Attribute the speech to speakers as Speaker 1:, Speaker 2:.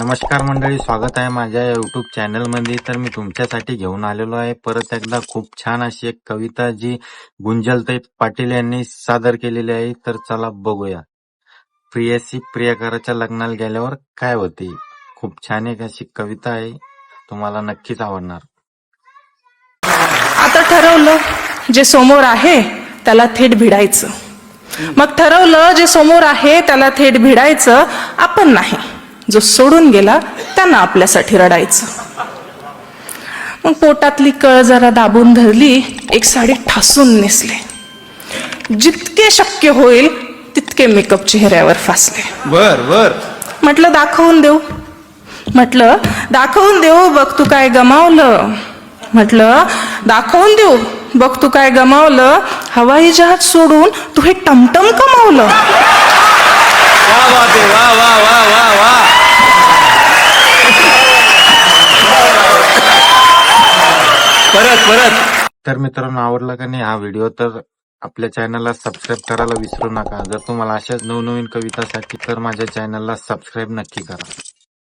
Speaker 1: नमस्कार मंडळी स्वागत आहे माझ्या युट्यूब चॅनलमध्ये तर मी तुमच्यासाठी घेऊन आलेलो आहे. परत एकदा खूप छान अशी एक कविता जी गुंजलताई पाटील यांनी सादर केलेली आहे. तर चला बघूया. प्रियसी प्रियकराच्या लग्नाला गेल्यावर काय होते? खूप छान एक अशी कविता आहे. तुम्हाला नक्कीच आवडणार.
Speaker 2: आता ठरवलं जे समोर आहे त्याला थेट भिडायचं. मग ठरवलं जे समोर आहे त्याला थेट भिडायचं आपण नाही. जो सोडून गेला त्यांना आपल्यासाठी रडायचं. मग पोटातली कळ जरा दाबून धरली एक साडी ठासून नेसले. जितके शक्य होईल तितके मेकअप चेहऱ्यावर फासले.
Speaker 3: बर बर.
Speaker 2: म्हटलं दाखवून देऊ. म्हटलं दाखवून देऊ बघ तू काय गमावलं. म्हटलं दाखवून देऊ बघ तू काय गमावलं. हवाई जहाज सोडून तू हे टमटम कमावलं.
Speaker 3: परत परत.
Speaker 1: तर मित्रांनो आवडला का नाही हा व्हिडिओ तर आपल्या चॅनलला सबस्क्राईब करायला विसरू नका. जर तुम्हाला अशाच नवनवीन कवितासाठी तर माझ्या चॅनलला सबस्क्राईब नक्की करा.